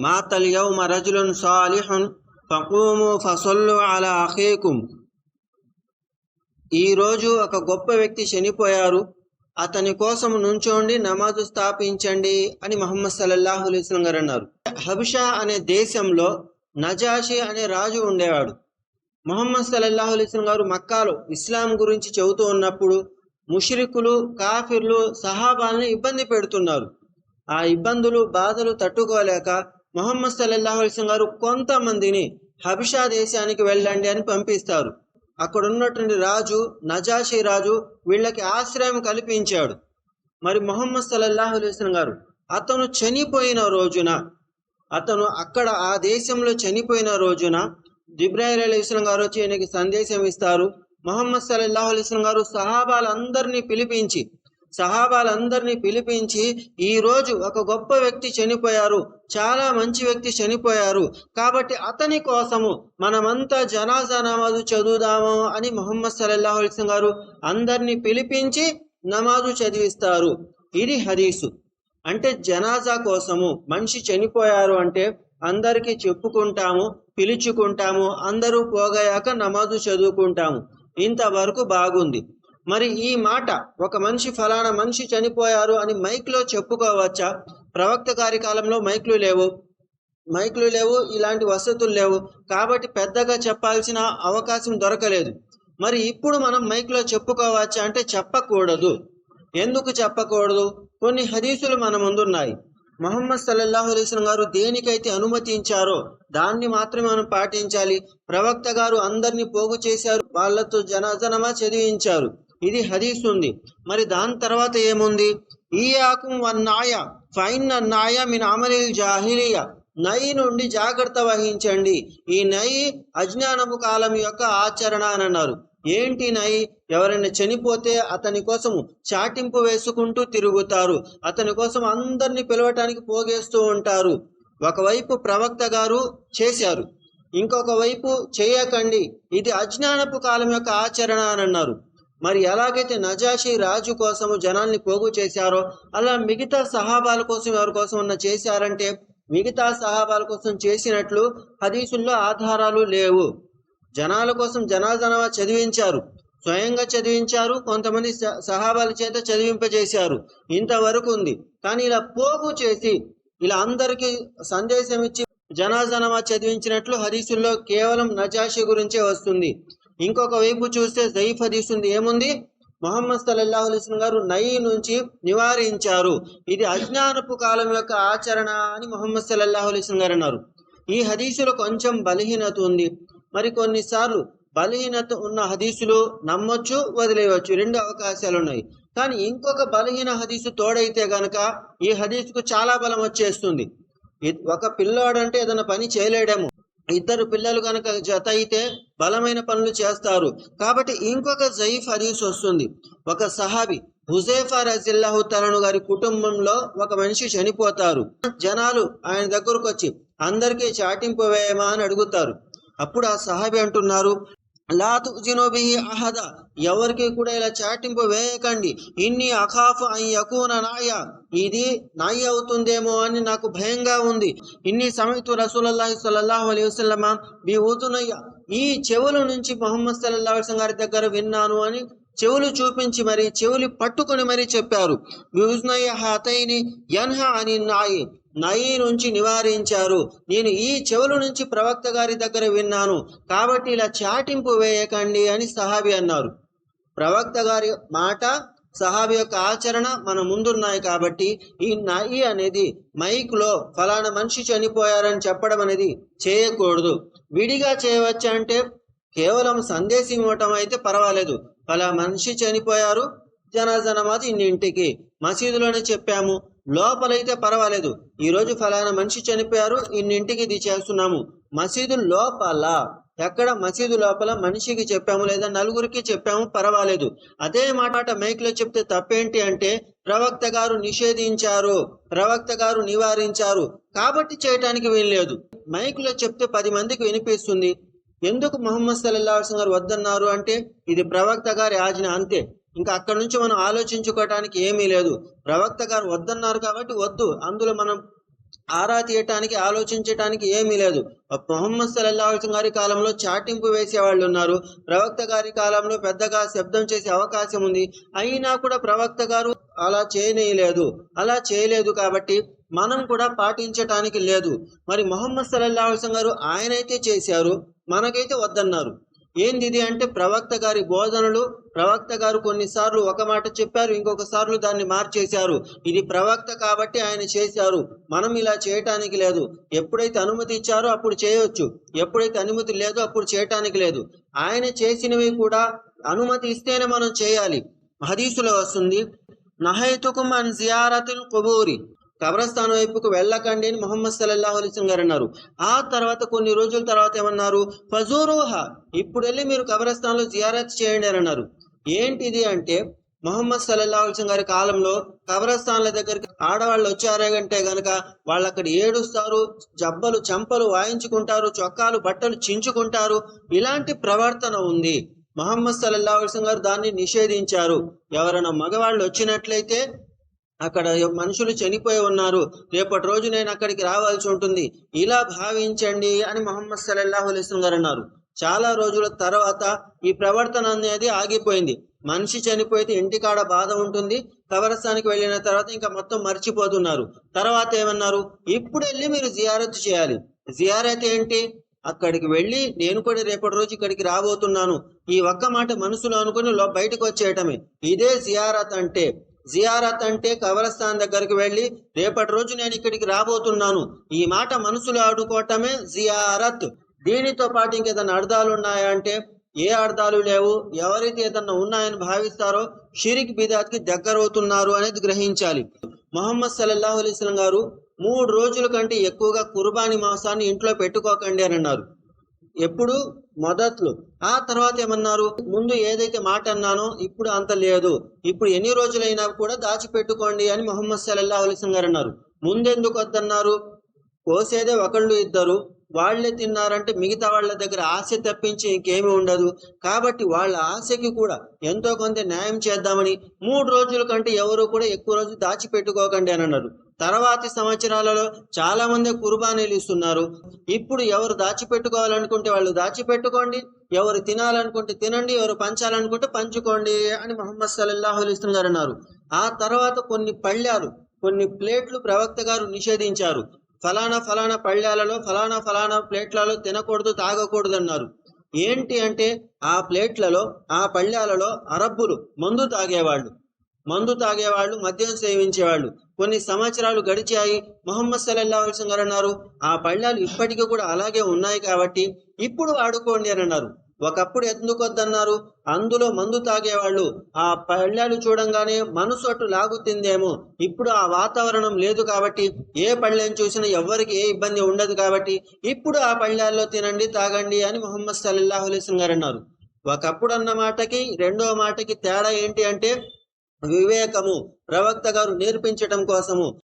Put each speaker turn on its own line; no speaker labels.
మాతల్ యౌమ రజులున్ సాలిహున్ ఫకూము ఫసల్లు అలా అఖీకుం ఈరోజు ఒక గొప్ప వ్యక్తి చనిపోయారు. అతని కోసం నుంచోండి నమాజు స్థాపించండి అని మహమ్మద్ సల్లల్లాహు అలైస్లం గారు అన్నారు. హబిషా అనే దేశంలో నజాషి అనే రాజు ఉండేవాడు. మొహమ్మద్ సల్లల్లాహు అలైస్లం గారు మక్కాలో ఇస్లాం గురించి చెబుతూ ఉన్నప్పుడు ముషరికులు కాఫిర్లు సహాబాలను ఇబ్బంది పెడుతున్నారు. ఆ ఇబ్బందులు బాధలు తట్టుకోలేక మొహమ్మద్ సల్లల్లాహు అలైస్లం గారు కొంతమందిని హబిషా దేశానికి వెళ్ళండి అని పంపిస్తారు. అక్కడ ఉన్నటువంటి రాజు నజాషీ రాజు వీళ్ళకి ఆశ్రయం కల్పించాడు. మరి మొహమ్మద్ సల్లల్లాహు అలైస్లం గారు అతను చనిపోయిన రోజున అతను అక్కడ ఆ దేశంలో చనిపోయిన రోజున జిబ్రాయిల్ అలీ ఇస్లం గారు వచ్చి ఈయనకి సందేశం ఇస్తారు. మొహమ్మద్ సల్లల్లాహు అలైహి గారు సహాబాలందరినీ పిలిపించి సహాబాలందరినీ పిలిపించి ఈరోజు ఒక గొప్ప వ్యక్తి చనిపోయారు. చాలా మంచి వ్యక్తి చనిపోయారు. కాబట్టి అతని కోసము మనమంతా జనాజా నమాజు చదువుదాము అని మొహమ్మద్ సల్లల్లాహు అలైహి గారు అందరినీ పిలిపించి నమాజు చదివిస్తారు. ఇది హదీసు. అంటే జనాజా కోసము మనిషి చనిపోయారు అంటే అందరికీ చెప్పుకుంటాము పిలుచుకుంటాము అందరూ పోగయాక నమాజు చదువుకుంటాము. ఇంతవరకు బాగుంది. మరి ఈ మాట ఒక మనిషి ఫలానా మనిషి చనిపోయారు అని మైక్లో చెప్పుకోవచ్చా? ప్రవక్త కార్యకాలంలో మైక్లు లేవు. మైక్లు లేవు ఇలాంటి వసతులు లేవు. కాబట్టి పెద్దగా చెప్పాల్సిన అవకాశం దొరకలేదు. మరి ఇప్పుడు మనం మైక్లో చెప్పుకోవచ్చా అంటే చెప్పకూడదు. ఎందుకు చెప్పకూడదు? కొన్ని హదీసులు మన ముందున్నాయి. మొహమ్మద్ సల్లల్లాహు అలైస్లం గారు దేనికైతే అనుమతించారో దాన్ని మాత్రమే మనం పాటించాలి. ప్రవక్త గారు అందరినీ పోగు చేశారు. వాళ్ళతో జనజనమా చదివించారు. ఇది హదీస్ ఉంది. మరి దాని తర్వాత ఏముంది? ఈ ఆకు వన్నాయ ఫైన్ నాయ మిన్ అమలిల్ జాహిలియ. నయి నుండి జాగ్రత్త వహించండి. ఈ నయి అజ్ఞానపు కాలం యొక్క ఆచరణ అని అన్నారు. ఏంటి నయి ఎవరైనా చనిపోతే అతని కోసము చాటింపు వేసుకుంటూ తిరుగుతారు. అతని కోసం అందరిని పిలవటానికి పోగేస్తూ ఉంటారు. ఒకవైపు ప్రవక్త గారు చేశారు. ఇంకొక వైపు చేయకండి. ఇది అజ్ఞానపు కాలం యొక్క ఆచరణ అని అన్నారు. మరి ఎలాగైతే నజాషి రాజు కోసము జనాల్ని పోగు చేశారో అలా మిగతా సహాబాల కోసం ఎవరి కోసం ఉన్న చేశారంటే మిగతా సహాబాల కోసం చేసినట్లు హదీసుల్లో ఆధారాలు లేవు. జనాల కోసం జనాజనవా చదివించారు? స్వయంగా చదివించారు కొంతమంది స- సహాబాల చేత చదివింపజేశారు. ఇంతవరకు ఉంది. కానీ ఇలా పోగు చేసి ఇలా అందరికీ సందేశం ఇచ్చి జనాజనమా చదివించినట్లు హదీసుల్లో కేవలం నజాషి గురించే వస్తుంది. ఇంకొక వైపు చూస్తే జైఫ్ హదీస్ ఉంది ఏముంది? మొహమ్మద్ సల్లల్లాహు అలైహి గారు నయీ నుంచి నివారించారు. ఇది అజ్ఞానపు కాలం యొక్క ఆచరణ అని మొహమ్మద్ సల్లల్లాహు అలైహి గారు అన్నారు. ఈ హదీసులో కొంచెం బలహీనత ఉంది. మరి కొన్నిసార్లు బలహీనత ఉన్న హదీసులు నమ్మొచ్చు వదిలేయవచ్చు రెండు అవకాశాలు ఉన్నాయి. కానీ ఇంకొక బలహీన హదీసు తోడైతే గనక ఈ హదీసుకు చాలా బలం వచ్చేస్తుంది. ఒక పిల్లోడంటే ఏదైనా పని చేయలేడేమో. ఇద్దరు పిల్లలు కనుక జత అయితే బలమైన పనులు చేస్తారు. కాబట్టి ఇంకొక జయీఫ్ హరీస్ వస్తుంది. ఒక సహాబి హుజైఫా రజిల్లాహు తలను గారి కుటుంబంలో ఒక మనిషి చనిపోతారు. జనాలు ఆయన దగ్గరకు వచ్చి అందరికీ చాటింపు వేయమా? అని అడుగుతారు. అప్పుడు ఆ సహాబి అంటున్నారు లాతు తుజిను అహద. ఎవరికి కూడా ఇలా చాటింపు వేయకండి. ఇన్ని అఖాఫ్ అన్ యకూన నాయ. ఇది నాయి అవుతుందేమో అని నాకు భయంగా ఉంది. ఇన్ని సమయతు రసూలల్లాహి సల్లల్లాహు అలైహి వసల్లమ మీ ఊతునయ్య ఈ చెవుల నుంచి మొహమ్మద్ సల్లల్లాహు అలైహి గారి దగ్గర విన్నాను అని చెవులు చూపించి మరి చెవులు పట్టుకొని మరీ చెప్పారు. బిఉజ్నయ్య హతైని యన్హ అని నాయి. నయి నుంచి నివారించారు. నేను ఈ చెవుల నుంచి ప్రవక్త గారి దగ్గర విన్నాను. కాబట్టి ఇలా చాటింపు వేయకండి అని సహాబి అన్నారు. ప్రవక్త గారి మాట సహాబి యొక్క ఆచరణ మన ముందున్నాయి కాబట్టి ఈ నయి అనేది మైక్లో ఫలానా మనిషి చనిపోయారని చెప్పడం అనేది చేయకూడదు. విడిగా చేయవచ్చు అంటే కేవలం సందేశం ఇవ్వటం అయితే పర్వాలేదు. ఫలా మనిషి చనిపోయారు జనాజన మాది ఇన్నింటికి. మసీదులోనే చెప్పాము. లోపలైతే పర్వాలేదు. ఈ రోజు ఫలానా మనిషి చనిపోయారు ఇన్నింటికి ఇది చేస్తున్నాము. మసీదు లోపల ఎక్కడ మసీదు లోపల మనిషికి చెప్పాము లేదా నలుగురికి చెప్పాము పర్వాలేదు. అదే మాట మైక్లో చెప్తే తప్పేంటి అంటే ప్రవక్త గారు నిషేధించారు ప్రవక్త గారు నివారించారు. కాబట్టి చేయటానికి వీల్లేదు. మైక్లో చెప్తే పది మందికి వినిపిస్తుంది. ఎందుకు మొహమ్మద్ సల్లల్లాహు గారు వద్దన్నారు అంటే ఇది ప్రవక్త గారి ఆజ్ఞ అంతే. ఇంకా అక్కడ నుంచి మనం ఆలోచించుకోవటానికి ఏమీ లేదు. ప్రవక్త గారు వద్దన్నారు కాబట్టి వద్దు. అందులో మనం ఆరా తీయటానికి ఆలోచించటానికి ఏమీ లేదు. మొహమ్మద్ సల్లాహం గారి కాలంలో చాటింపు వేసే వాళ్ళు ఉన్నారు. ప్రవక్త గారి కాలంలో పెద్దగా శబ్దం చేసే అవకాశం ఉంది. అయినా కూడా ప్రవక్త గారు అలా చేయనేయలేదు అలా చేయలేదు కాబట్టి మనం కూడా పాటించటానికి లేదు. మరి మొహమ్మద్ సల్లాహం గారు ఆయనైతే చేశారు మనకైతే వద్దన్నారు. ఏంది ఇది అంటే ప్రవక్త గారి బోధనలు ప్రవక్త గారు కొన్నిసార్లు ఒక మాట చెప్పారు ఇంకొక సార్లు దాన్ని మార్చేశారు. ఇది ప్రవక్త కాబట్టి ఆయన చేశారు. మనం ఇలా చేయటానికి లేదు. ఎప్పుడైతే అనుమతి ఇచ్చారో అప్పుడు చేయవచ్చు ఎప్పుడైతే అనుమతి లేదో అప్పుడు చేయటానికి లేదు. ఆయన చేసినవి కూడా అనుమతి ఇస్తేనే మనం చేయాలి. హదీసులో వస్తుంది నహైతుకుం అన్ జియారతుల్ కుబూరి. కబ్రస్థానం వైపుకు వెళ్ళకండి అని మొహమ్మద్ సల్లల్లాహు అలైస్ గారు అన్నారు. ఆ తర్వాత కొన్ని రోజుల తర్వాత ఏమన్నారు? ఫజూరుహ ఇప్పుడు వెళ్ళి మీరు కబ్రస్థానంలో జియారత్ చేయండి అని అన్నారు. ఏంటిది అంటే మొహమ్మద్ సల్లల్లాహు అలైస్ గారి కాలంలో కబ్రస్థాన్ల దగ్గరికి ఆడవాళ్ళు వచ్చారంటే గనక వాళ్ళు అక్కడ ఏడుస్తారు జబ్బలు చంపలు వాయించుకుంటారు చొక్కాలు బట్టలు చించుకుంటారు. ఇలాంటి ప్రవర్తన ఉంది. మహమ్మద్ సల్లల్లాహు అలైస్ గారు దాన్ని నిషేధించారు. ఎవరైనా మగవాళ్ళు వచ్చినట్లయితే అక్కడ మనుషులు చనిపోయి ఉన్నారు. రేపటి రోజు నేను అక్కడికి రావాల్సి ఉంటుంది. ఇలా భావించండి అని మొహమ్మద్ సల్లల్లాహు అలైస్లం గారు అన్నారు. చాలా రోజుల తర్వాత ఈ ప్రవర్తన అనేది ఆగిపోయింది. మనిషి చనిపోతే ఇంటికాడ బాధ ఉంటుంది. కవరస్థానికి వెళ్ళిన తర్వాత ఇంకా మొత్తం మర్చిపోతున్నారు. తర్వాత ఏమన్నారు? ఇప్పుడు వెళ్ళి మీరు జియారత్ చేయాలి. జియారత్ ఏంటి? అక్కడికి వెళ్ళి నేను కూడా రేపటి రోజు ఇక్కడికి రాబోతున్నాను. ఈ ఒక్క మాట మనసులో అనుకుని బయటకు వచ్చేయటమే. ఇదే జియారత్ అంటే జియారత్ అంటే కవరస్థాన్ దగ్గరికి వెళ్ళి రేపటి రోజు నేను ఇక్కడికి రాబోతున్నాను. ఈ మాట మనసులో ఆడుకోవటమే జియారత్. దీనితో పాటు ఇంకేదైనా అర్థాలు ఉన్నాయా అంటే ఏ అర్థాలు లేవు ఎవరైతే ఏదన్నా ఉన్నాయని భావిస్తారో షిరిక్ బిదాత్కి దగ్గరవుతున్నారు అనేది గ్రహించాలి. మొహమ్మద్ సల్లాహు అలైస్లం గారు మూడు రోజుల కంటే ఎక్కువగా కుర్బానీ మాంసాన్ని ఇంట్లో పెట్టుకోకండి అని అన్నారు. ఎప్పుడు? మొదట్లో. ఆ తర్వాత ఏమన్నారు? ముందు ఏదైతే మాట అన్నానో ఇప్పుడు అంత లేదు. ఇప్పుడు ఎన్ని రోజులైనా కూడా దాచిపెట్టుకోండి అని మొహమ్మద్ సల్లల్లాహు అలైస్లం గారు అన్నారు. ముందెందుకు వద్దన్నారు? కోసేదే ఒకళ్ళు ఇద్దరు. వాళ్ళే తిన్నారంటే మిగతా వాళ్ళ దగ్గర ఆశ తప్పించి ఇంకేమీ ఉండదు. కాబట్టి వాళ్ళ ఆశకి కూడా ఎంతో కొంత న్యాయం చేద్దామని మూడు రోజుల కంటే ఎవరు కూడా ఎక్కువ రోజు దాచిపెట్టుకోకండి అని అన్నారు. తర్వాతి సంవత్సరాలలో చాలా మంది కుర్బానీలు ఇస్తున్నారు. ఇప్పుడు ఎవరు దాచిపెట్టుకోవాలనుకుంటే వాళ్ళు దాచిపెట్టుకోండి. ఎవరు తినాలనుకుంటే తినండి. ఎవరు పంచాలనుకుంటే పంచుకోండి అని మొహమ్మద్ సల్లల్లాహు గారు అన్నారు. ఆ తర్వాత కొన్ని పళ్ళాలు కొన్ని ప్లేట్లు ప్రవక్త గారు నిషేధించారు. ఫలానా ఫలానా పళ్ళాలలో ఫలానా ఫలానా ప్లేట్లలో తినకూడదు తాగకూడదు అన్నారు ఏంటి అంటే ఆ ప్లేట్లలో ఆ పళ్ళాలలో అరబ్బులు మందు తాగేవాళ్ళు. మందు తాగేవాళ్ళు మద్యం సేవించేవాళ్ళు. కొన్ని సంవత్సరాలు గడిచాయి మొహమ్మద్ సల్లల్లా గారు అన్నారు. ఆ పళ్ళాలు ఇప్పటికీ కూడా అలాగే ఉన్నాయి కాబట్టి ఇప్పుడు వాడుకోండి అని అన్నారు. ఒకప్పుడు ఎందుకు వద్దన్నారు అందులో మందు తాగేవాళ్ళు. ఆ పళ్ళాలు చూడంగానే మనసు అటు లాగుతుందేమో. ఇప్పుడు ఆ వాతావరణం లేదు కాబట్టి ఏ పళ్ళెని చూసినా ఎవ్వరికి ఏ ఇబ్బంది ఉండదు కాబట్టి ఇప్పుడు ఆ పళ్ళాల్లో తినండి తాగండి అని మొహమ్మద్ సల్లల్లాహు అలైహి గారు అన్నారు. ఒకప్పుడు అన్న మాటకి రెండో మాటకి తేడా ఏంటి అంటే వివేకము ప్రవక్త గారు నేర్పించటం కోసము.